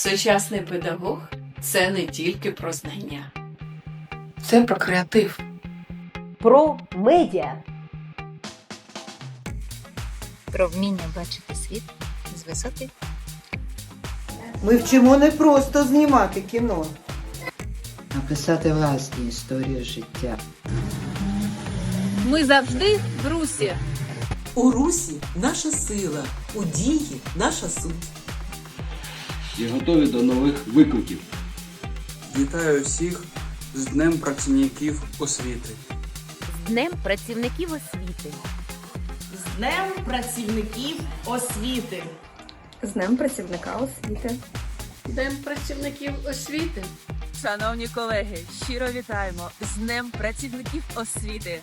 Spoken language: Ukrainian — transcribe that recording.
Сучасний педагог це не тільки про знання, це про креатив. про медіа. про вміння бачити світ з висоти. Ми вчимо не просто знімати кіно. написати власні історії життя. Ми завжди в русі. У русі наша сила, у дії наша суть. І готові до нових викликів. Вітаю всіх з Днем працівників освіти. З Днем працівників освіти. З Днем працівників освіти. З Днем працівника освіти. День працівників освіти. Шановні колеги, щиро вітаємо з Днем працівників освіти.